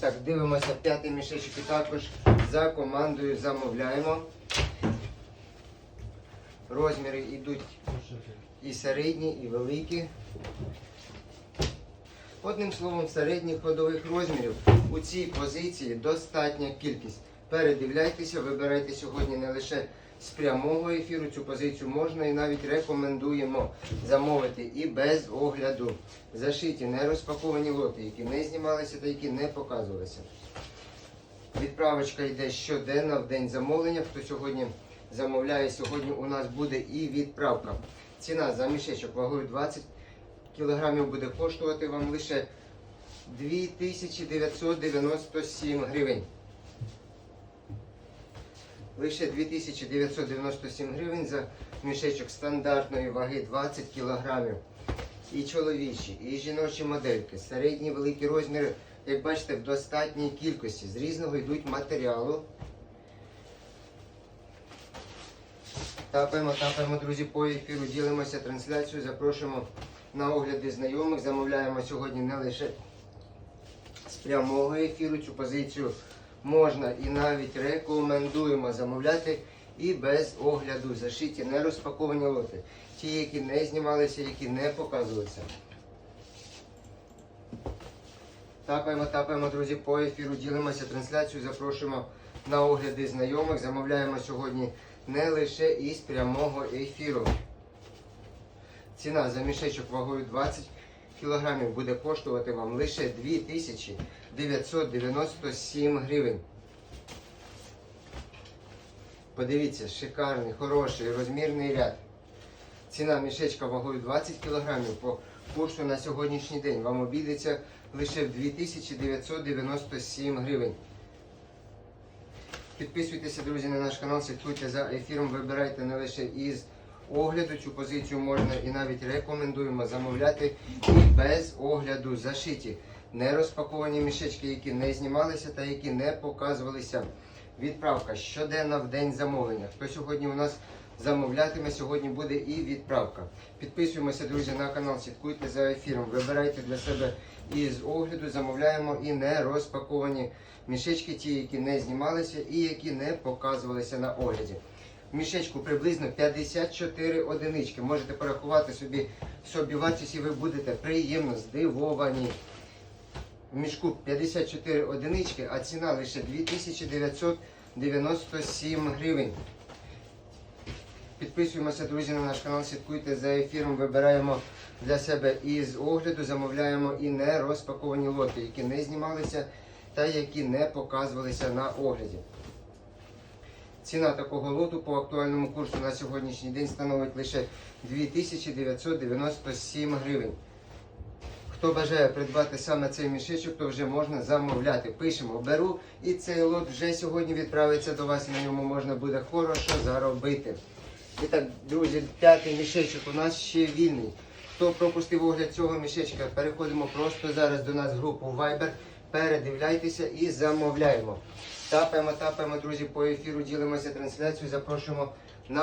Так, дивимося п'ятий мішечок і також за командою замовляємо. Розміри йдуть і середні, і великі. Одним словом, середніх ходових розмірів у цій позиції достатня кількість. Передивляйтеся, вибирайте сьогодні не лише з прямого ефіру цю позицію можна і навіть рекомендуємо замовити і без огляду. Зашиті, не розпаковані лоти, які не знімалися та які не показувалися. Відправочка йде щоденно в день замовлення. Хто сьогодні замовляє, сьогодні у нас буде і відправка. Ціна за мішечок вагою 20 кілограмів буде коштувати вам лише 2997 гривень. Лише 2997 гривень за мішечок стандартної ваги 20 кілограмів. І чоловічі, і жіночі модельки, середні великі розміри, як бачите, в достатній кількості. З різного йдуть матеріалу. Тапаємо, тапаємо, друзі, по ефіру, ділимося трансляцією, запрошуємо на огляди знайомих. Замовляємо сьогодні не лише з прямого ефіру цю позицію можна і навіть рекомендуємо замовляти і без огляду. Зашиті, не розпаковані лоти. Ті, які не знімалися, які не показувалися. Тапаємо, тапаємо, друзі, по ефіру, ділимося трансляцією, запрошуємо на огляди знайомих. Замовляємо сьогодні не лише із прямого ефіру. Ціна за мішечок вагою 20 кілограмів буде коштувати вам лише 2997 гривень. Подивіться, шикарний, хороший, розмірний ряд. Ціна мішечка вагою 20 кілограмів по курсу на сьогоднішній день вам обійдеться лише в 2997 гривень. Підписуйтеся, друзі, на наш канал, слідкуйте за ефіром, вибирайте не лише із огляду цю позицію можна і навіть рекомендуємо замовляти і без огляду зашиті. Не розпаковані мішечки, які не знімалися та які не показувалися. Відправка щоденна в день замовлення. Хто сьогодні у нас замовлятиме, сьогодні буде і відправка. Підписуємося, друзі, на канал, слідкуйте за ефіром. Вибирайте для себе із огляду, замовляємо і не розпаковані мішечки, ті, які не знімалися і які не показувалися на огляді. Мішечку приблизно 54 одинички. Можете порахувати собі собі вартість і ви будете приємно здивовані. В мішку 54 одинички, а ціна лише 2997 гривень. Підписуємося, друзі, на наш канал, слідкуйте за ефіром, вибираємо для себе із огляду, замовляємо і не розпаковані лоти, які не знімалися та які не показувалися на огляді. Ціна такого лоту по актуальному курсу на сьогоднішній день становить лише 2997 гривень. Хто бажає придбати саме цей мішечок, то вже можна замовляти. Пишемо, беру, і цей лот вже сьогодні відправиться до вас, і на ньому можна буде хорошо заробити. І так, друзі, п'ятий мішечок у нас ще вільний. Хто пропустив огляд цього мішечка, переходимо просто зараз до нас в групу Viber, передивляйтеся і замовляємо. Тапаємо, тапаємо, друзі, по ефіру, ділимося трансляцією, запрошуємо на